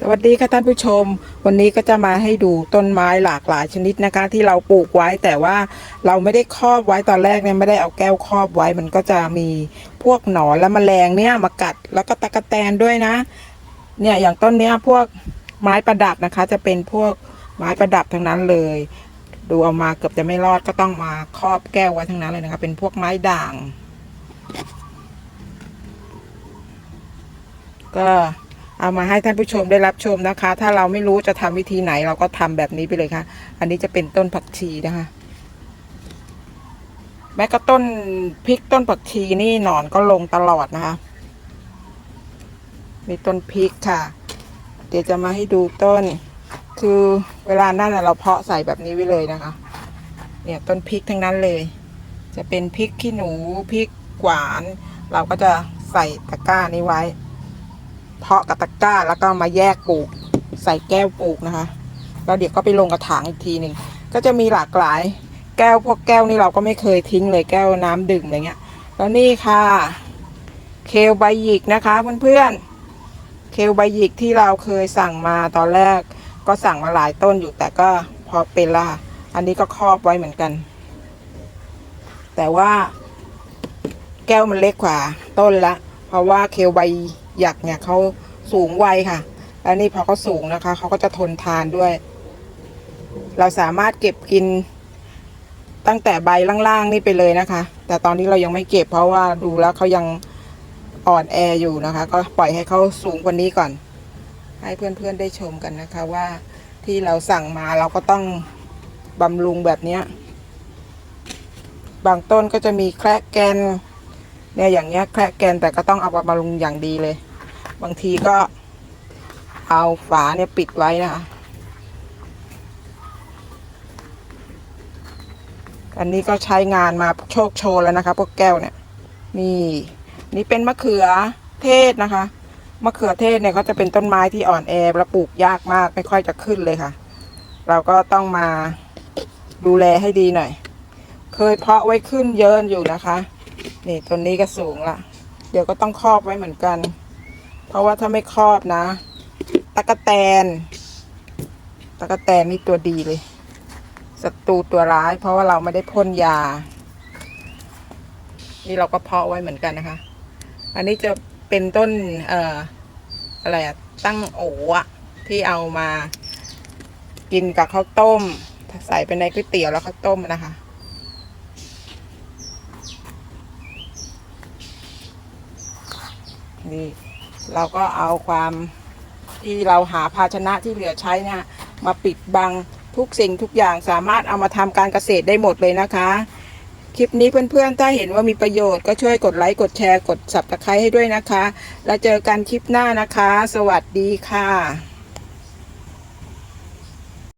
สวัสดีค่ะท่านผู้ชม วันนี้ก็จะมาให้ดูต้นไม้หลากหลายชนิดนะคะ ที่เราปลูกไว้แต่ว่าเราไม่ได้ครอบไว้ตอนแรกเนี่ยไม่ได้เอาแก้วครอบไว้ มันก็จะมีพวกหนอนและแมลงเนี่ยมากัดแล้วก็ตะกะแตนด้วยนะ เนี่ยอย่างต้นเนี้ยพวกไม้ประดับนะคะ จะเป็นพวกไม้ประดับทั้งนั้นเลย ดูเอามาเกือบจะไม่รอดก็ต้องมาครอบแก้วไว้ทั้งนั้นเลยนะคะเป็นพวกไม้ด่าง ก็ เอามาให้ท่านผู้ชมได้รับชมนะคะ ถ้าเราไม่รู้จะทำวิธีไหนเราก็ทำแบบนี้ไปเลยค่ะ อันนี้จะเป็นต้นผักชีนะคะ แม้ก็ต้นพริกต้นผักชีนี่หนอนก็ลงตลอดนะคะมีต้นพริกค่ะ เดี๋ยวจะมาให้ดูต้น คือเวลานั่นน่ะเราเพาะใส่แบบนี้ไว้เลยนะคะ เนี่ยต้นพริกทั้งนั้นเลย จะเป็นพริกขี้หนูพริกหวาน เราก็จะใส่ตะกร้านี้ไว้ เพาะกับตะกร้าแล้วก็มาแยกปลูก ใส่แก้วปลูกนะคะแล้วเดี๋ยวก็ไปลงกระถางอีกทีหนึ่งก็จะมีหลากหลายแก้วพวกแก้วนี่เราก็ไม่เคยทิ้งเลยแก้วน้ำดื่มอะไรเงี้ยแล้วนี่ค่ะ เคลใบหยิกนะคะเพื่อนๆเคลใบหยิกที่เราเคยสั่งมาตอนแรก ก็สั่งมาหลายต้นอยู่แต่ก็พอเป็นละอันนี้ก็ครอบไว้เหมือนกัน แต่ว่าแก้วมันเล็กกว่าต้นละ เพราะว่าเคลใบ หยักเนี่ยเขาสูงวัยค่ะแล้วนี่พอเขาสูงนะคะเขาก็จะทนทานด้วย เราสามารถเก็บกินตั้งแต่ใบล่างๆนี่ไปเลยนะคะ แต่ตอนนี้เรายังไม่เก็บเพราะว่าดูแล้วเขายังอ่อนแออยู่นะคะ ก็ปล่อยให้เขาสูงกว่านี้ก่อน ให้เพื่อนๆได้ชมกันนะคะว่าที่เราสั่งมาเราก็ต้องบำรุงแบบนี้บางต้นก็จะมีแคระแกนเนี่ยอย่างเงี้ยแคระแกนแต่ก็ต้องเอามาบำรุงอย่างดีเลย บางทีก็เอาฝาเนี่ยปิดไว้นะคะ อันนี้ก็ใช้งานมาโชคโชนแล้วนะคะ พวกแก้วเนี่ย นี่นี่เป็นมะเขือเทศนะคะ มะเขือเทศเนี่ยเขาจะเป็นต้นไม้ที่อ่อนแอและปลูกยากมากไม่ค่อยจะขึ้นเลยค่ะ เราก็ต้องมาดูแลให้ดีหน่อย เคยเพาะไว้ขึ้นเยอะอยู่นะคะ นี่ต้นนี้ก็สูงละ เดี๋ยวก็ต้องครอบไว้เหมือนกัน เพราะว่าถ้าไม่ครอบนะ ตะกะแตน ตะกะแตนนี่ตัวดีเลย ศัตรูตัวร้าย เพราะว่าเราไม่ได้พ่นยา นี่เราก็เพาะไว้เหมือนกันนะคะ อันนี้จะเป็นต้น เอ่อ อะไรอะตั้งโออะที่เอามา กินกับข้าวต้ม ใส่ไปในก๋วยเตี๋ยวแล้วข้าวต้มนะคะนี่ เราก็เอาความที่เราหาภาชนะที่เหลือใช้เนี่ยมาปิดบังทุกสิ่งทุกอย่างสามารถเอามาทำการเกษตรได้หมดเลยนะคะ คลิปนี้เพื่อนๆ ถ้าเห็นว่ามีประโยชน์ก็ช่วยกดไลค์ กดแชร์ กดสับตะไคร้ให้ด้วยนะคะ แล้วเจอกันคลิปหน้านะคะ สวัสดีค่ะ